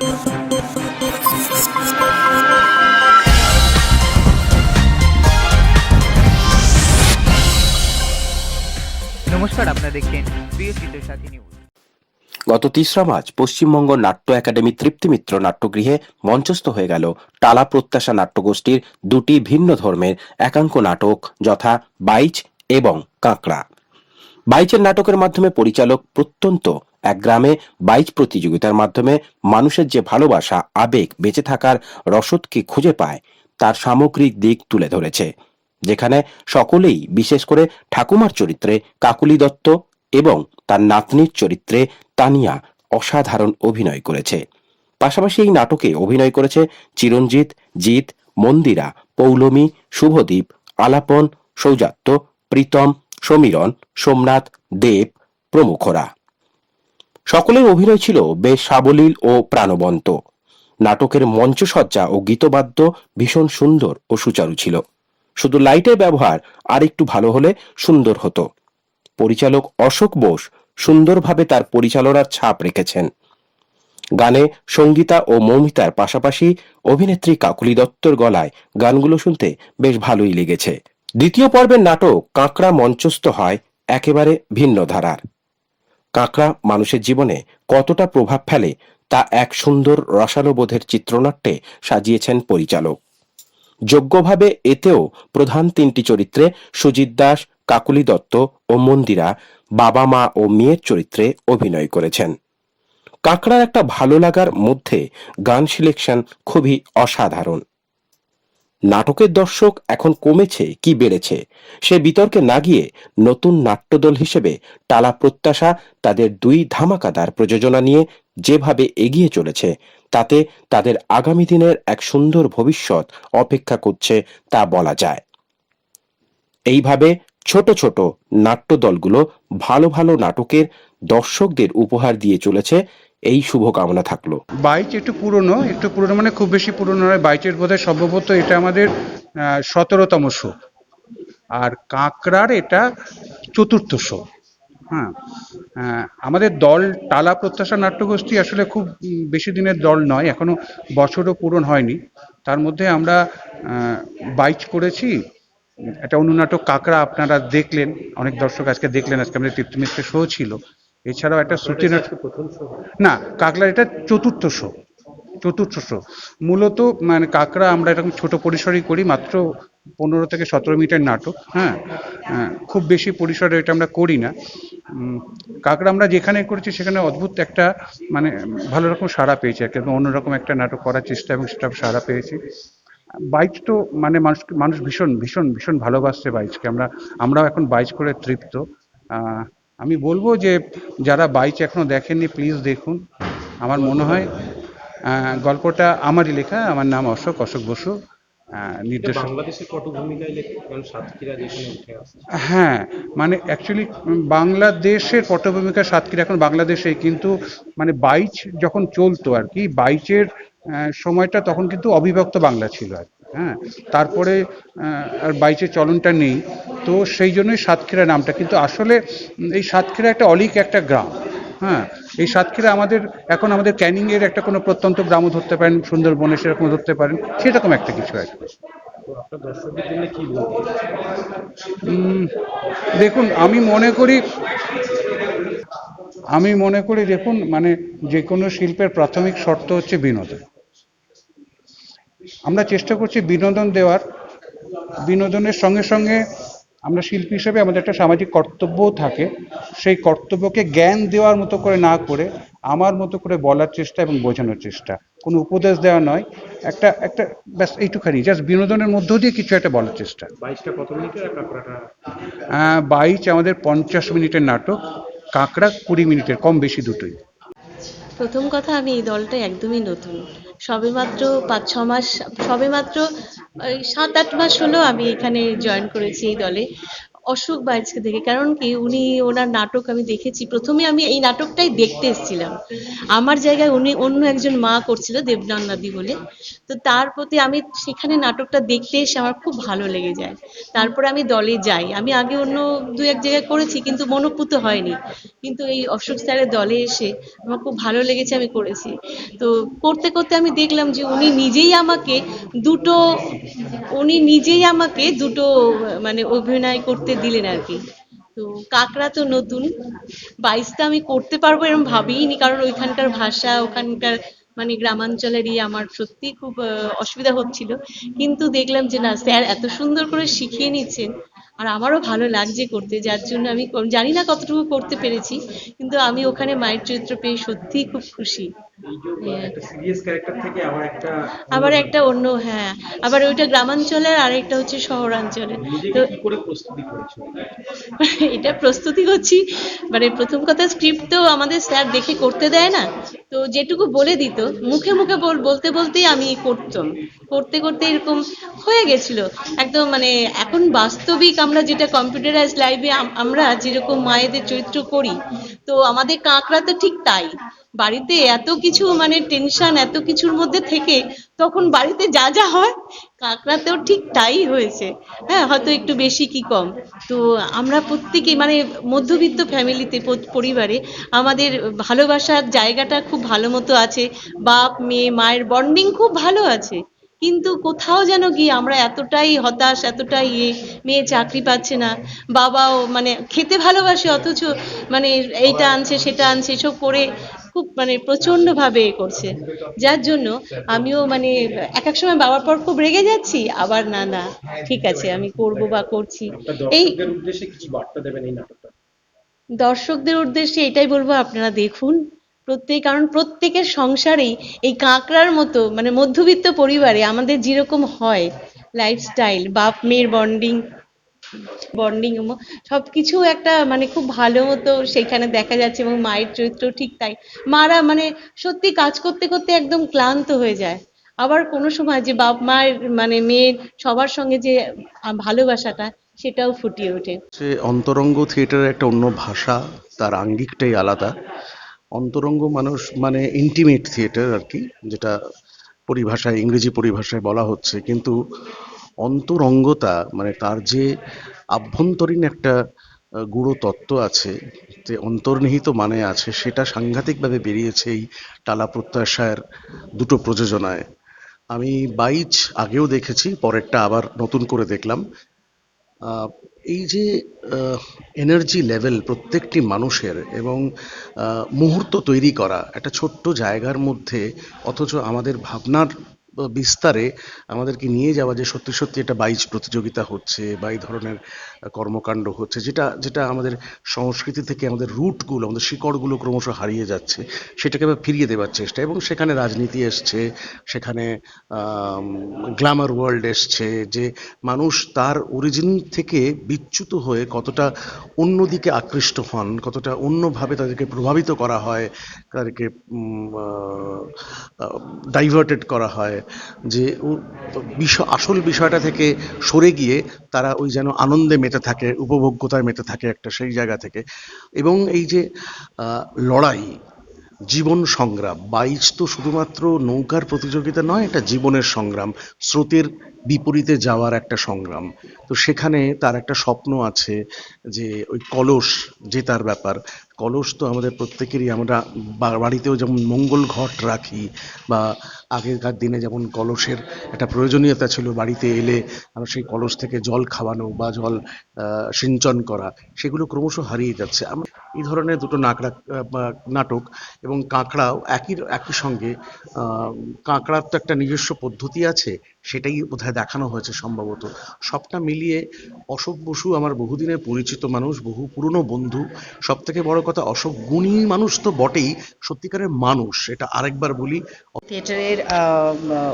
নমস্কার গত তিসরা মার্চ পশ্চিমবঙ্গ নাট্য একাডেমি তৃপ্তি মিত্র নাট্যগৃহে মঞ্চস্থ হয়ে গেল টালা প্রত্যাশা নাট্যগোষ্ঠীর দুটি ভিন্ন ধর্মের একাঙ্ক নাটক যথা বাইচ এবং কাঁকড়া। বাইচের নাটকের মাধ্যমে পরিচালক প্রত্যন্ত এক গ্রামে বাইচ প্রতিযোগিতার মাধ্যমে মানুষের যে ভালোবাসা, আবেগ বেঁচে থাকার রসদকে খুঁজে পায়, তার সামগ্রিক দিক তুলে ধরেছে, যেখানে সকলেই, বিশেষ করে ঠাকুমার চরিত্রে কাকুলি দত্ত এবং তার নাতনির চরিত্রে তানিয়া অসাধারণ অভিনয় করেছে। পাশাপাশি এই নাটকে অভিনয় করেছে চিরঞ্জিত, জিৎ, মন্দিরা, পৌলমী, শুভদীপ, আলাপন, সৌজাত্য, প্রীতম, সমীরণ, সোমনাথ, দেব প্রমুখরা। সকলের অভিনয় ছিল বেশ সাবলীল ও প্রাণবন্ত। নাটকের মঞ্চসজ্জা ও গীতবাদ্য ভীষণ সুন্দর ও সুচারু ছিল। শুধু লাইটের ব্যবহার আর একটু ভালো হলে সুন্দর হতো। পরিচালক অশোক বোস সুন্দরভাবে তার পরিচালনার ছাপ রেখেছেন। গানে সঙ্গীতা ও মৌমিতার পাশাপাশি অভিনেত্রী কাকুলি দত্তর গলায় গানগুলো শুনতে বেশ ভালোই লেগেছে। দ্বিতীয় পর্বের নাটক কাঁকড়া মঞ্চস্থ হয় একেবারে ভিন্ন ধারার। কাঁকড়া মানুষের জীবনে কতটা প্রভাব ফেলে তা এক সুন্দর রসালোবোধের চিত্রনাট্যে সাজিয়েছেন পরিচালক। যোগ্যভাবে এতেও প্রধান তিনটি চরিত্রে সুজিত দাস, কাকুলি দত্ত ও মন্দিরা বাবা মা ও মেয়ের চরিত্রে অভিনয় করেছেন। কাঁকড়ার একটা ভালো লাগার মধ্যে গান সিলেকশন খুবই অসাধারণ। নাটকের দর্শক এখন কমেছে কি বেড়েছে? সে বিতর্কে না গিয়ে নতুন নাট্যদল হিসেবে টালা প্রত্যাশা, তাদের দুই ধামাকাদার প্রযোজনা নিয়ে যেভাবে এগিয়ে চলেছে, তাতে তাদের আগামী দিনের এক সুন্দর ভবিষ্যৎ অপেক্ষা করছে তা বলা যায়। এইভাবে ছোট ছোট নাট্যদলগুলো ভালো ভালো নাটকের দর্শকদের উপহার দিয়ে চলেছে এই শুভকামনা থাকল। বাইচ একটু পুরনো একটু পুরনো মানে খুব বেশি পুরনো নয় বাইচের বোধহয় সম্ভবত এটা আমাদের সতেরোতম শো। আর কাঁকড়ার এটা চতুর্থ শো। হ্যাঁ আমাদের দল টালা প্রত্যাশা নাট্যগোষ্ঠী আসলে খুব বেশি দিনের দল নয়, এখনও বছরও পূরণ হয়নি। তার মধ্যে আমরা বাইচ করেছি, একটা অনুনাটক কাঁকড়া আপনারা দেখলেন, অনেক দর্শক আজকে দেখলেন, আজকে আমাদের তৃপ্তিমিত্রের শো ছিল। এছাড়াও একটা নাটক না কাঁকড়ার এটা চতুর্থ শো চতুর্থ শো। মূলত মানে কাঁকড়া আমরা এরকম ছোট পরিসরেই করি মাত্র পনেরো থেকে সতেরো মিটার নাটক হ্যাঁ? হ্যাঁ, খুব বেশি পরিসরে এটা আমরা করি না। কাঁকড়া আমরা যেখানে করেছি সেখানে অদ্ভুত একটা মানে ভালো রকম সাড়া পেয়েছি একটা অন্যরকম একটা নাটক করার চেষ্টা এবং সেটা সাড়া পেয়েছি। বাইক তো মানে মানুষ মানুষ ভীষণ ভীষণ ভীষণ ভালোবাসছে বাইককে আমরা আমরাও এখন বাইচ করে তৃপ্ত। আমি বলব যে যারা বাইচ এখনও দেখেননি প্লিজ দেখুন। আমার মনে হয় গল্পটা আমারই লেখা। আমার নাম অশোক অশোক বসু নির্দেশক। হ্যাঁ মানে অ্যাকচুয়ালি বাংলাদেশের পটভূমিকা সাতক্ষীরা এখন বাংলাদেশে কিন্তু মানে বাইচ যখন চলতো আর কি বাইচের সময়টা তখন কিন্তু অবিভক্ত বাংলা ছিল আর কি, হ্যাঁ তারপরে আর বাইচের চলনটা নেই তো সেই জন্যই সাতক্ষীরা নামটা। কিন্তু আসলে এই সাতক্ষীরা একটা অলিক একটা গ্রাম হ্যাঁ। এই সাতক্ষীরা আমাদের এখন আমাদের ক্যানিং এর একটা কোনো প্রত্যন্ত গ্রামও ধরতে পারেন সুন্দরবনে সেরকম ধরতে পারেন সেরকম একটা কিছু উম, দেখুন আমি মনে করি আমি মনে করি দেখুন মানে যে কোনো শিল্পের প্রাথমিক শর্ত হচ্ছে বিনোদন। আমরা চেষ্টা করছি বিনোদন দেওয়ার বিনোদনের সঙ্গে সঙ্গে আমরা শিল্পী হিসেবে আমাদের একটা সামাজিক কর্তব্যও থাকে। সেই কর্তব্যকে জ্ঞান দেওয়ার মতো করে না করে আমার মতো করে বলার চেষ্টা এবং বোঝানোর চেষ্টা। কোনো উপদেশ দেওয়া নয়। একটা একটা ব্যাস এইটুখানি জাস্ট বিনোদনের মধ্য দিয়ে কিছু একটা বলার চেষ্টা। বাইশটা কত মিনিটের বাইচ আমাদের পঞ্চাশ মিনিটের নাটক। কাঁকড়া কুড়ি মিনিটের কম বেশি দুটোই। প্রথম কথা আমি এই দলটা একদমই নতুন। সবেমাত্র পাঁচ, ছ মাস, সবেমাত্র সাত, আট মাস হলো আমি এখানে জয়েন করেছি এই দলে। অশোক বাইচকে দেখে কারণ কি, উনি ওনার নাটক আমি দেখেছি। প্রথমে আমি এই নাটকটাই দেখতে এসেছিলাম। আমার জায়গায় উনি অন্য একজন মা করছিল দেবনান্নাদি বলে। তো তার প্রতি আমি সেখানে নাটকটা দেখতে এসে আমার খুব ভালো লেগে যায়। তারপরে আমি দলে যাই। আমি আগে অন্য দু এক জায়গায় করেছি, কিন্তু মনোপুত হয়নি। কিন্তু এই অশোক স্যারের দলে এসে আমার খুব ভালো লেগেছে, আমি করেছি। তো করতে করতে আমি দেখলাম যে উনি নিজেই আমাকে দুটো, উনি নিজেই আমাকে দুটো মানে অভিনয় করতে দিলেন আর কি। তো কাকড়া তো নতুন, বাইশটা আমি করতে পারব এরকম ভাবিনি কারণ ওইখানকার ভাষা, ওখানকার মানে গ্রামাঞ্চলের ইয়ে আমার সত্যি খুব অসুবিধা হচ্ছিল। কিন্তু দেখলাম যে না, স্যার এত সুন্দর করে শিখিয়ে নিচ্ছেন, আর আমারও ভালো লাগছে করতে, যার জন্য আমি জানি না কতটুকু করতে পেরেছি, কিন্তু আমি ওখানে মায়ের চরিত্র পেয়ে সত্যিই খুব খুশি। আবার একটা অন্য হ্যাঁ। আবার ওইটা গ্রামাঞ্চলের আর একটা হচ্ছে শহরাঞ্চলের। তো করেছ? এটা প্রস্তুতি করছি। মানে প্রথম কথা স্ক্রিপ্ট তো আমাদের স্যার দেখে করতে দেয় না। তো যেটুকু বলে দিত মুখে মুখে বল- বলতে বলতেই আমি করতাম। করতে করতে এরকম হয়ে গেছিল। একদম মানে এখন বাস্তবিক আমরা যেটা কম্পিউটারাইজ লাইভে আমরা যেরকম মায়েদের চরিত্র করি তো আমাদের কাঁকড়া তো ঠিক তাই। বাড়িতে এত কিছু মানে টেনশন এত কিছুর মধ্যে থেকে তখন বাড়িতে যা যা হয়, কাঁকড়াতেও ঠিক তাই হয়েছে। হ্যাঁ হয়তো একটু বেশি কি কম। তো আমরা প্রত্যেকেই মানে মধ্যবিত্ত ফ্যামিলিতে পরিবারে আমাদের ভালোবাসার জায়গাটা খুব ভালো মতো আছে। বাপ, মেয়ে, মায়ের বন্ডিং খুব ভালো আছে। কিন্তু কোথাও যেন গিয়ে আমরা এতটাই হতাশ এতটাই ইয়ে মেয়ে চাকরি পাচ্ছে না বাবাও মানে খেতে ভালোবাসে অথচ মানে এইটা আনছে সেটা আনছে এসব করে খুব মানে প্রচণ্ড ভাবে এ করছে। যার জন্য আমিও মানে এক এক সময় বাবার পর খুব রেগে যাচ্ছি আবার না না ঠিক আছে আমি করব বা করছি। এই উদ্দেশ্যে কি বার্তা দেবেন এই নাটকটা? দর্শকদের উদ্দেশ্যে এটাই বলব আপনারা দেখুন প্রত্যেক কারণ প্রত্যেকের সংসারেই এই কাঁকড়ার মতো মানে মধ্যবিত্ত পরিবারে আমাদের যেরকম হয় লাইফস্টাইল বাপ, মেয়ের বন্ডিং বন্ডিং সব কিছু একটা মানে খুব ভালো মতো সেখানে দেখা যাচ্ছে এবং মায়ের চরিত্র ঠিক তাই। মারা মানে সত্যি কাজ করতে করতে একদম ক্লান্ত হয়ে যায়। আবার কোনো সময় যে বাপ, মায়ের মানে মেয়ের সবার সঙ্গে যে ভালোবাসাটা সেটাও ফুটিয়ে ওঠে। হচ্ছে অন্তরঙ্গ থিয়েটারের একটা অন্য ভাষা, তার আঙ্গিকটাই আলাদা। অন্তরঙ্গ মানুষ মানে ইন্টিমেট থিয়েটার আর কি, যেটা পরিভাষায়, ইংরেজি পরিভাষায় বলা হচ্ছে। কিন্তু অন্তরঙ্গতা মানে তার যে আভ্যন্তরীণ একটা গূঢ় তত্ত্ব আছে, যে অন্তর্নিহিত মানে আছে, সেটা সাংঘাতিকভাবে বেরিয়েছে এই টালা প্রত্যাশার দুটো প্রযোজনায়। আমি বাইচ আগেও দেখেছি, পরেরটা আবার নতুন করে দেখলাম। এই যে এনার্জি লেভেল প্রত্যেকটি মানুষের এবং মুহূর্ত তৈরি করা একটা ছোট্ট জায়গার মধ্যে, অথচ আমাদের ভাবনার বিস্তারে আমাদেরকে নিয়ে যাওয়া যে সত্যি সত্যি একটা বাইজ প্রতিযোগিতা হচ্ছে বা এই ধরনের কর্মকাণ্ড হচ্ছে, যেটা যেটা আমাদের সংস্কৃতি থেকে আমাদের রুটগুলো, আমাদের শিকড়গুলো ক্রমশ হারিয়ে যাচ্ছে, সেটাকে আবার ফিরিয়ে দেওয়ার চেষ্টা। এবং সেখানে রাজনীতি এসছে, সেখানে গ্ল্যামার ওয়ার্ল্ড এসছে, যে মানুষ তার অরিজিন থেকে বিচ্যুত হয়ে কতটা অন্যদিকে আকৃষ্ট হন, কতটা অন্যভাবে তাদেরকে প্রভাবিত করা হয়, তাদেরকে ডাইভার্টেড করা হয় যে বিষয়, আসল বিষয়টা থেকে সরে গিয়ে তারা ওই যেন আনন্দে মেতে থাকে, উপভোগ্যতায় মেতে থাকে একটা সেই জায়গা থেকে। এবং এই যে লড়াই, জীবন সংগ্রাম, বাইচ তো শুধুমাত্র নৌকার প্রতিযোগিতা নয়, এটা জীবনের সংগ্রাম, স্রোতের বিপরীতে যাওয়ার একটা সংগ্রাম। তো সেখানে তার একটা স্বপ্ন আছে যে, ওই কলস জেতার ব্যাপার। কলস তো আমাদের প্রত্যেকেরই, আমরা বাড়িতেও যেমন মঙ্গল ঘট রাখি বা আগেকার দিনে যেমন কলসের একটা প্রয়োজনীয়তা ছিল বাড়িতে এলে আমরা সেই কলস থেকে জল খাওয়ানো বা জল সিঞ্চন করা, সেগুলো ক্রমশ হারিয়ে যাচ্ছে। আমরা এই ধরনের দুটো নাকড়া নাটক এবং কাঁকড়াও একই একই সঙ্গে কাঁকড়ার তো একটা নিজস্ব পদ্ধতি আছে, সেটাই বোধহয় দেখানো হয়েছে সম্ভবত। সবটা মিলিয়ে অশোক বসু আমার বহুদিনের পরিচিত মানুষ, বহু পুরনো বন্ধু সব থেকে বড় কথা অশোক গুণী মানুষ তো বটেই, সত্যিকারের মানুষ, এটা আরেকবার বলি। থিয়েটারের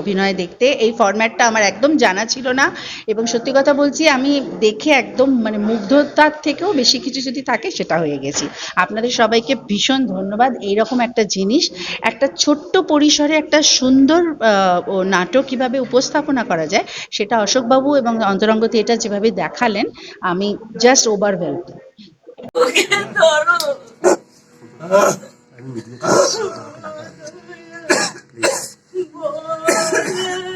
অভিনয় দেখতে। এই ফরম্যাটটা আমার একদম জানা ছিল না। এবং সত্যি কথা বলছি আমি দেখে একদম মানে মুগ্ধতার থেকেও বেশি কিছু যদি থাকে সেটা হয়ে গেছি। আপনাদের সবাইকে ভীষণ ধন্যবাদ। এইরকম একটা জিনিস একটা ছোট্ট পরিসরে একটা সুন্দর আহ, নাটক কীভাবে উপস্থাপনা করা যায় সেটা অশোকবাবু এবং অন্তরঙ্গ থিয়েটার যেভাবে দেখালেন আমি জাস্ট ওভারওয়েলড 我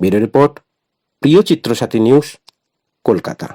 ব্যুরো রিপোর্ট প্রিয় চিত্রসাথী নিউজ কলকাতা।